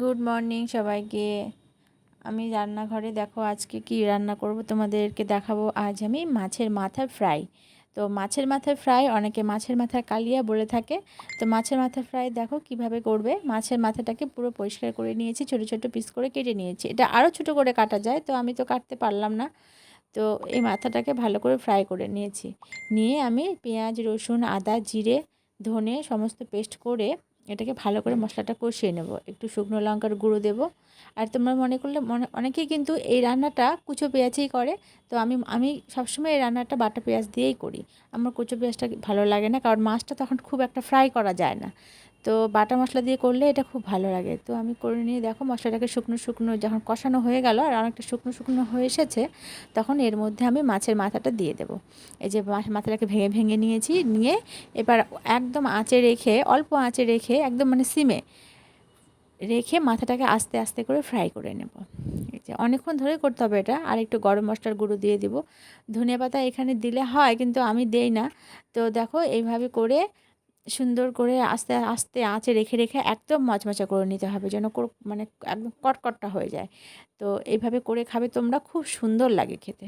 Good morning সবাইকে। আমি রান্নাঘরে দেখো আজকে কি রান্না করব তোমাদেরকে দেখাবো। আজ আমি মাছের মাথা ফ্রাই তো মাছের মাথা ফ্রাই অনেকে মাছের মাথা কালিয়া বলে থাকে। তো মাছের মাথা ফ্রাই দেখো কীভাবে করবে। মাছের মাথাটাকে পুরো পরিষ্কার করে নিয়েছি, ছোট ছোট পিস করে কেটে নিয়েছি। এটা আরও ছোট করে কাটা যায়, তো আমি তো কাটতে পারলাম না। তো এই মাথাটাকে ভালো করে ফ্রাই করে নিয়েছি। নিয়ে আমি পেঁয়াজ, রসুন, আদা, জিরে, ধনে সমস্ত পেস্ট করে এটাকে ভালো করে মশলাটা কষিয়ে নেব। একটু শুকনো লঙ্কার গুঁড়ো দেব। আর তোমরা মনে করলে মনে, অনেকেই কিন্তু এই রান্নাটা কুচো পেঁয়াজেই করে। তো আমি আমি সবসময় এই রান্নাটা বাটা পেঁয়াজ দিয়েই করি। আমার কুচো পেঁয়াজটা ভালো লাগে না, কারণ মাছটা তখন খুব একটা ফ্রাই করা যায় না। তো বাটা মশলা দিয়ে করলে এটা খুব ভালো লাগে। তো আমি করে নিয়ে দেখো মশলাটাকে শুকনো শুকনো যখন কষানো হয়ে গেল আর অনেকটা শুকনো শুকনো হয়ে এসেছে, তখন এর মধ্যে আমি মাছের মাথাটা দিয়ে দেবো। এই যে মাথাটাকে ভেঙে ভেঙে নিয়েছি, নিয়ে এবার একদম আঁচে রেখে, অল্প আঁচে রেখে, একদম মানে সিমে রেখে মাথাটাকে আস্তে আস্তে করে ফ্রাই করে নেব। এই যে অনেকক্ষণ ধরে করতে হবে এটা, আর একটু গরম মশলার গুঁড়ো দিয়ে দিব। ধনে পাতা এখানে দিলে হয়, কিন্তু আমি দেই না। তো দেখো এইভাবে করে সুন্দর করে আস্তে আস্তে আঁচে রেখে রেখে একদম মচমচা করে নিতে হবে যেন মানে একদম কটকটটা হয়ে যায়। তো এইভাবে করে খাবে, তোমরা খুব সুন্দর লাগে খেতে।